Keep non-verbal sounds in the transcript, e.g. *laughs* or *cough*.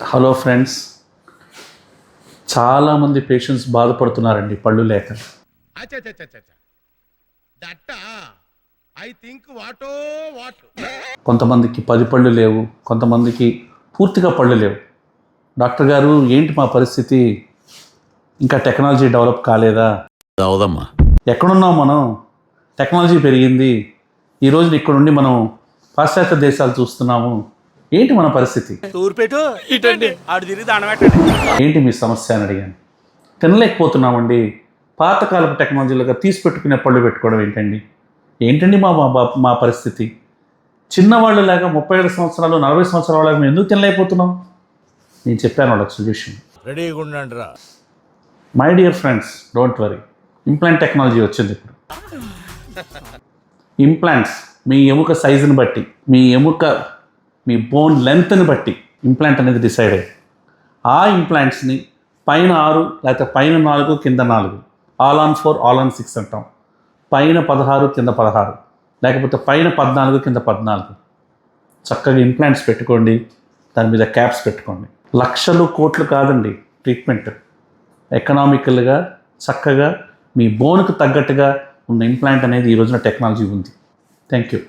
Hello friends చాలామంది patients బాధపడుతున్నారండి పళ్ళు లేక. ఐ థింక్ వాటో వాట్ కొంతమందికి పది పళ్ళు లేవు కొంతమందికి పూర్తిగా పళ్ళు లేవు. డాక్టర్ గారు ఏంటి మా పరిస్థితి? ఇంకా టెక్నాలజీ డెవలప్ కాలేదా? అవుదమ్మా. ఎక్కడున్నాం మనం? టెక్నాలజీ పెరిగింది. ఈ రోజున ఇక్కడ నుండి మనం పాశ్చాత్య దేశాలు చూస్తున్నాము. ఏంటి మన పరిస్థితి? ఏంటి మీ సమస్య అని అడిగాను. తినలేకపోతున్నామండి. పాతకాలపు టెక్నాలజీలుగా తీసి పెట్టుకునే పళ్ళు పెట్టుకోవడం ఏంటండి? ఏంటండి మా మా బా- మా పరిస్థితి? చిన్నవాళ్ళు లాగా ముప్పై ఏడు సంవత్సరాలు నలభై సంవత్సరాల వాళ్ళకి మేము ఎందుకు తినలేకపోతున్నాం? నేను చెప్పాను వాళ్ళకి సొల్యూషన్ రెడీగా ఉండండి రా. My dear friends don't worry implant technology వచ్చింది ఇప్పుడు. *laughs* ఇంప్లాంట్స్ మీ ఎముక సైజుని బట్టి మీ ఎముక మీ బోన్ లెంత్ని బట్టి ఇంప్లాంట్ అనేది డిసైడ్ అయ్యి ఆ ఇంప్లాంట్స్ని పైన ఆరు లేకపోతే పైన నాలుగు కింద నాలుగు. All on four all on six అంటాం. పైన పదహారు కింద పదహారు. లేకపోతే పైన పద్నాలుగు కింద పద్నాలుగు. చక్కగా ఇంప్లాంట్స్ పెట్టుకోండి. దాని మీద క్యాప్స్ పెట్టుకోండి. లక్షలు కోట్లు కాదండి ట్రీట్మెంట్ ఎకనామికల్గా చక్కగా మీ బోన్కు తగ్గట్టుగా ఉన్న ఇంప్లాంట్ అనేది ఈ రోజున టెక్నాలజీ ఉంది. Thank you